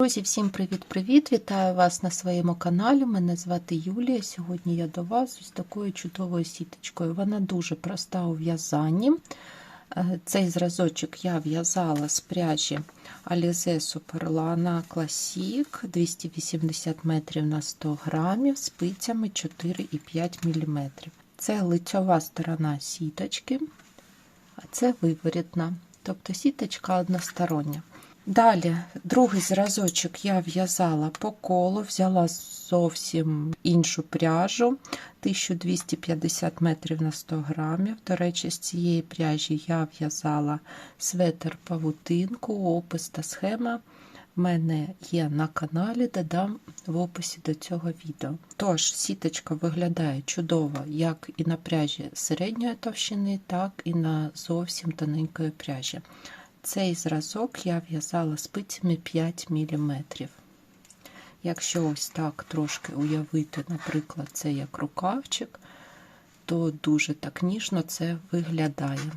Друзі, всім привіт-привіт! Вітаю вас на своєму каналі. Мене звати Юлія. Сьогодні я до вас ось такою чудовою сіточкою. Вона дуже проста у в'язанні. Е, Цей зразочок я в'язала з пряжі Alize Superlana Classic 280 метрів на 100 грамів спицями 4,5 мм. Це лицьова сторона сіточки, а це виворітна, тобто сіточка одностороння. Далі, другий зразочок я в'язала по колу, взяла зовсім іншу пряжу 1250 метрів на 100 грамів. До речі, з цієї пряжі я в'язала светр павутинку, опис та схема. В мене є на каналі, додам в описі до цього відео. Тож, сіточка виглядає чудово як і на пряжі середньої товщини, так і на зовсім тоненької пряжі. Цей зразок я в'язала спицями 5 мм. Якщо ось так трошки уявити, наприклад, це як рукавчик, то дуже так ніжно це виглядає.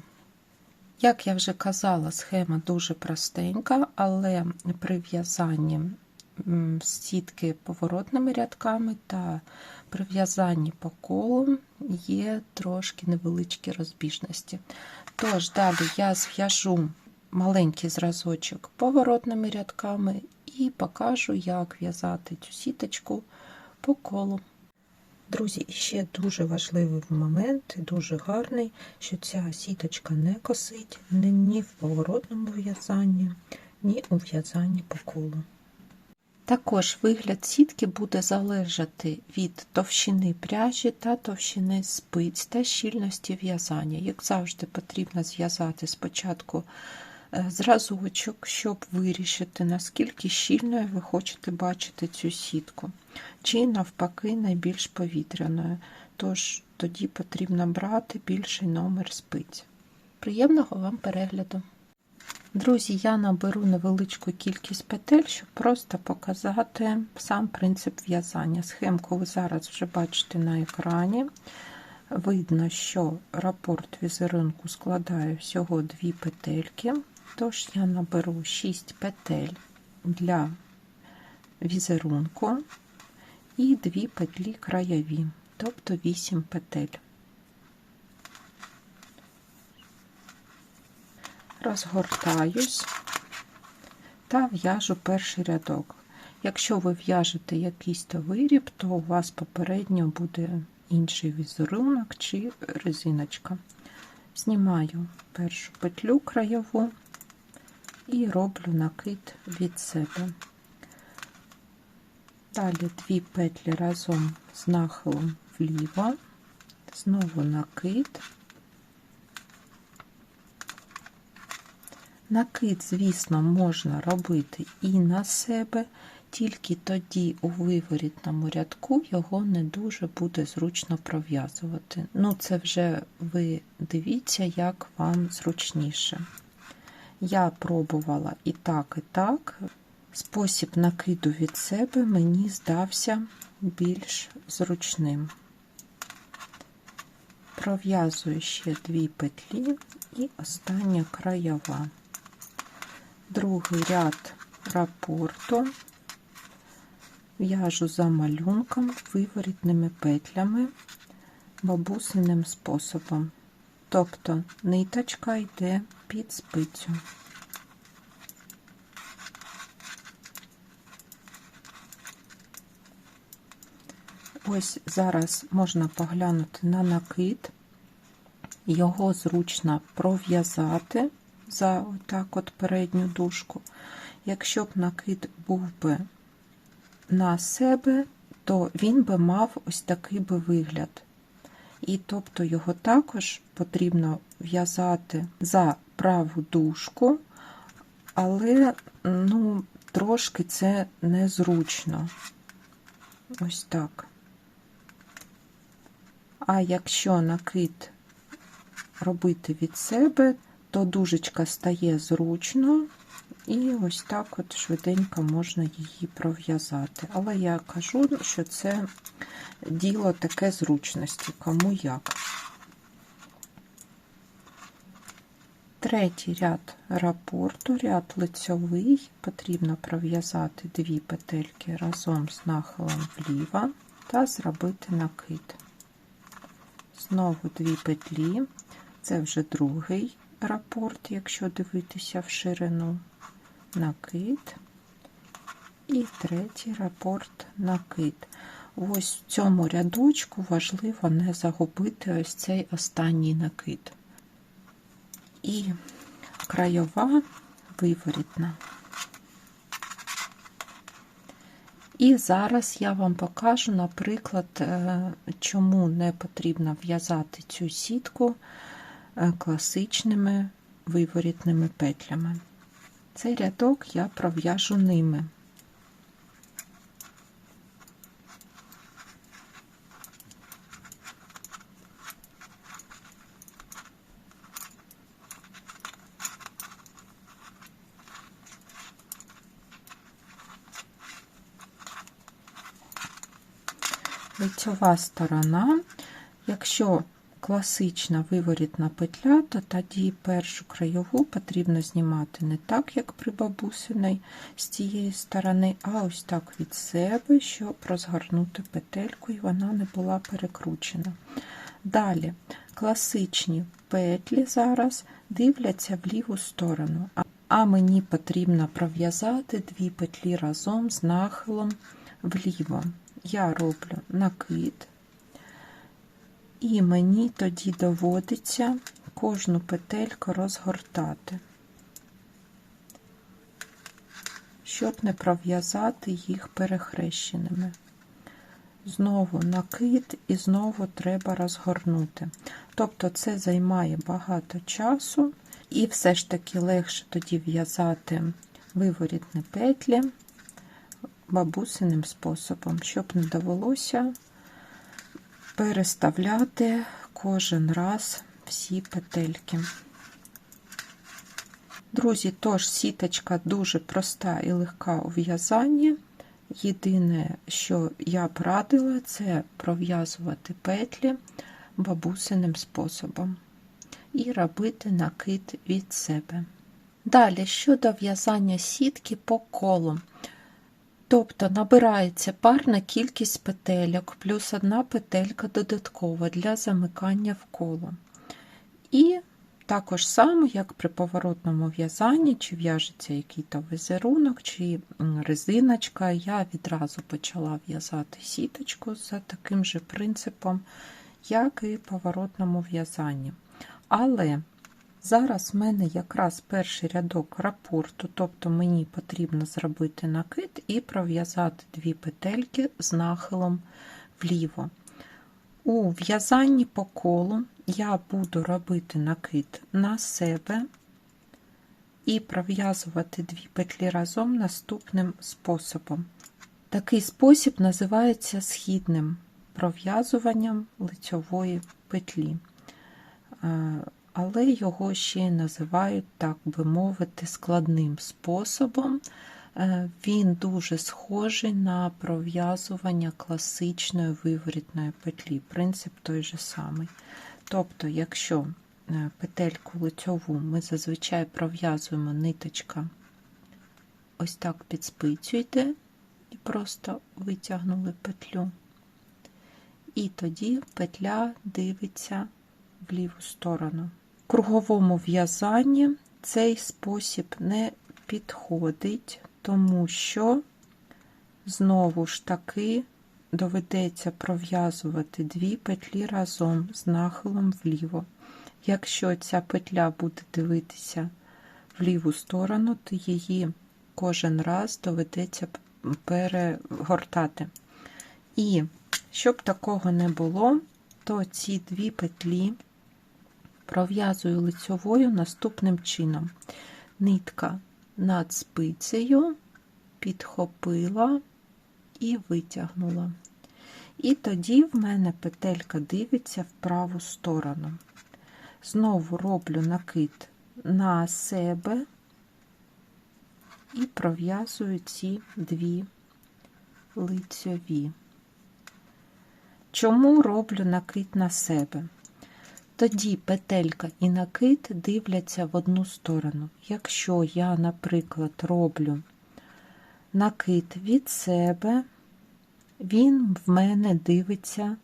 Як я вже казала, схема дуже простенька, але при в'язанні сітки поворотними рядками та при в'язанні по колу є трошки невеличкі розбіжності. Тож, далі я зв'яжу маленький зразочок поворотними рядками і покажу, як в'язати цю сіточку по колу. Друзі, ще дуже важливий момент, дуже гарний, що ця сіточка не косить ні в поворотному в'язанні, ні у в'язанні по колу. Також вигляд сітки буде залежати від товщини пряжі та товщини спиць та щільності в'язання. Як завжди, потрібно зв'язати спочатку зразочок, щоб вирішити, наскільки щільною ви хочете бачити цю сітку, чи навпаки найбільш повітряною. Тож тоді потрібно брати більший номер спиць. Приємного вам перегляду! Друзі, я наберу невеличку кількість петель, щоб просто показати сам принцип в'язання. Схемку ви зараз вже бачите на екрані. Видно, що рапорт візерунку складає всього дві петельки. Тож я наберу 6 петель для візерунку і 2 петлі краєві, тобто 8 петель. Розгортаюсь та в'яжу перший рядок. Якщо ви в'яжете якийсь то виріб, то у вас попередньо буде інший візерунок чи резиночка. Знімаю першу петлю краєву і роблю накид від себе. Далі дві петлі разом з нахилом вліво, знову накид. Накид, звісно, можна робити і на себе, тільки тоді у виворітному рядку його не дуже буде зручно пров'язувати. Ну, це вже ви дивіться, як вам зручніше. Я пробувала і так, і так. Спосіб накиду від себе мені здався більш зручним. Пров'язую ще дві петлі і остання краєва. Другий ряд рапорту в'яжу за малюнком виворітними петлями бабусиним способом. Тобто ниточка йде під спицю. Ось зараз можна поглянути на накид, його зручно пров'язати за отак от передню дужку. Якщо б накид був би на себе, то він би мав ось такий би вигляд. І тобто його також потрібно в'язати за праву дужку, але ну, трошки це незручно. Ось так. А якщо накид робити від себе, то дужечка стає зручно, і ось так от швиденько можна її пров'язати. Але я кажу, що це діло таке зручності, кому як. Третій ряд рапорту, ряд лицьовий, потрібно пров'язати дві петельки разом з нахилом вліво та зробити накид. Знову дві петлі, це вже другий рапорт, якщо дивитися в ширину, накид. І третій рапорт накид. Ось в цьому рядочку важливо не загубити ось цей останній накид. І краєва виворітна. І зараз я вам покажу, наприклад, е, чому не потрібно в'язати цю сітку е, класичними виворітними петлями. Цей рядок я пров'яжу ними. Лицьова сторона. Якщо класична виворітна петля, то тоді першу краєву потрібно знімати не так, як при бабусиnej з цієї сторони, а ось так від себе, щоб розгорнути петельку і вона не була перекручена. Далі класичні петлі зараз дивляться в ліву сторону, а мені потрібно пров'язати дві петлі разом з нахилом вліво я роблю накид, і мені тоді доводиться кожну петельку розгортати, щоб не пров'язати їх перехрещеними. Знову накид і знову треба розгорнути. Тобто це займає багато часу, і все ж таки легше тоді в'язати виворітні петлі бабусиним способом, щоб не довелося переставляти кожен раз всі петельки. Друзі, тож сіточка дуже проста і легка у в'язанні. Єдине, що я б радила, це пров'язувати петлі бабусиним способом і робити накид від себе. Далі, щодо в'язання сітки по колу. Тобто набирається парна кількість петельок плюс одна петелька додаткова для замикання в коло. І також само, як при поворотному в'язанні, чи в'яжеться який-то візерунок, чи резиночка, я відразу почала в'язати сіточку за таким же принципом, як і поворотному в'язанні. Але Зараз в мене якраз перший рядок рапорту, тобто мені потрібно зробити накид і пров'язати дві петельки з нахилом вліво. У в'язанні по колу я буду робити накид на себе і пров'язувати дві петлі разом наступним способом. Такий спосіб називається східним пров'язуванням лицьової петлі. Але його ще називають, так би мовити, складним способом. Е, він дуже схожий на пров'язування класичної виворітної петлі. Принцип той же самий. Тобто, якщо е, петельку лицьову ми зазвичай пров'язуємо ниточка, ось так під спицю йде, і просто витягнули петлю. І тоді петля дивиться в ліву сторону круговому в'язанні цей спосіб не підходить, тому що, знову ж таки, доведеться пров'язувати дві петлі разом з нахилом вліво. Якщо ця петля буде дивитися в ліву сторону, то її кожен раз доведеться перегортати. І щоб такого не було, то ці дві петлі пров'язую лицьовою наступним чином. Нитка над спицею підхопила і витягнула. І тоді в мене петелька дивиться в праву сторону. Знову роблю накид на себе і пров'язую ці дві лицьові. Чому роблю накид на себе? Тоді петелька і накид дивляться в одну сторону. Якщо я, наприклад, роблю накид від себе, він в мене дивиться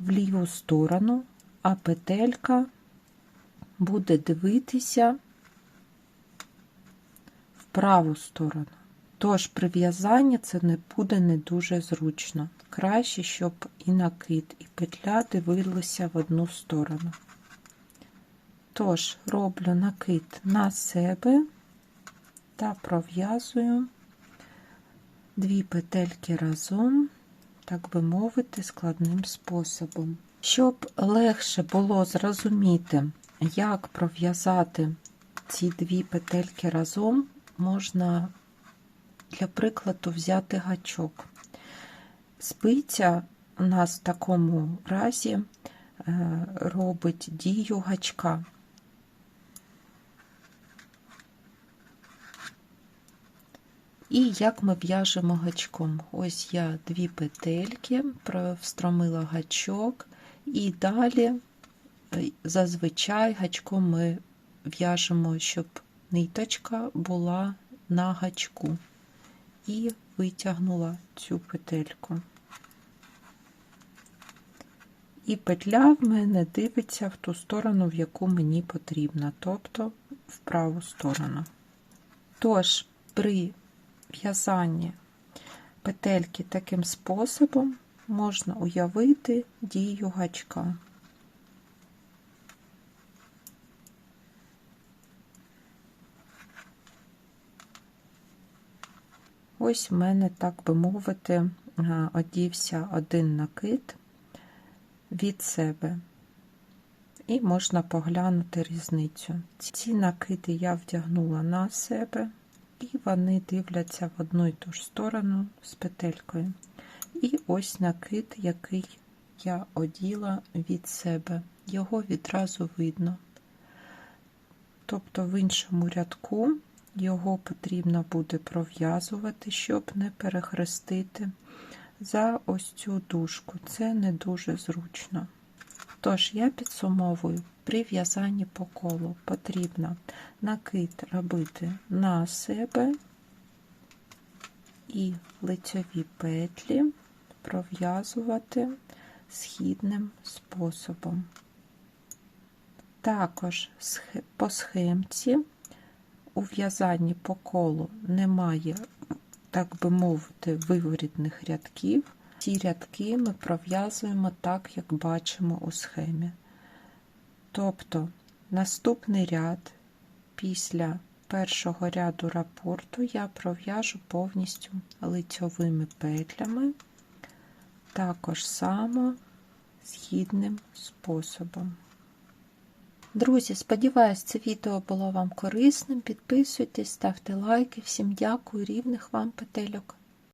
в ліву сторону, а петелька буде дивитися в праву сторону. Тож при в'язанні це не буде не дуже зручно. Краще, щоб і накид, і петля дивилися в одну сторону. Тож, роблю накид на себе та пров'язую дві петельки разом, так би мовити, складним способом. Щоб легше було зрозуміти, як пров'язати ці дві петельки разом, можна для прикладу взяти гачок. Спиця у нас в такому разі е, робить дію гачка. І як ми в'яжемо гачком? Ось я дві петельки, встромила гачок, і далі е, зазвичай гачком ми в'яжемо, щоб ниточка була на гачку і витягнула цю петельку. І петля в мене дивиться в ту сторону, в яку мені потрібно, тобто в праву сторону. Тож, при в'язанні петельки таким способом можна уявити дію гачка. Ось в мене, так би мовити, одівся один накид від себе. І можна поглянути різницю. Ці накиди я вдягнула на себе, і вони дивляться в одну і ту ж сторону з петелькою. І ось накид, який я оділа від себе. Його відразу видно. Тобто в іншому рядку його потрібно буде пров'язувати, щоб не перехрестити за ось цю дужку. Це не дуже зручно. Тож, я підсумовую, при в'язанні по колу потрібно накид робити на себе і лицьові петлі пров'язувати східним способом. Також по схемці у в'язанні по колу немає, так би мовити, виворітних рядків. Ці рядки ми пров'язуємо так, як бачимо у схемі. Тобто наступний ряд після першого ряду рапорту я пров'яжу повністю лицьовими петлями, також само східним способом. Друзі, сподіваюсь, це відео було вам корисним. Підписуйтесь, ставте лайки. Всім дякую, рівних вам петельок.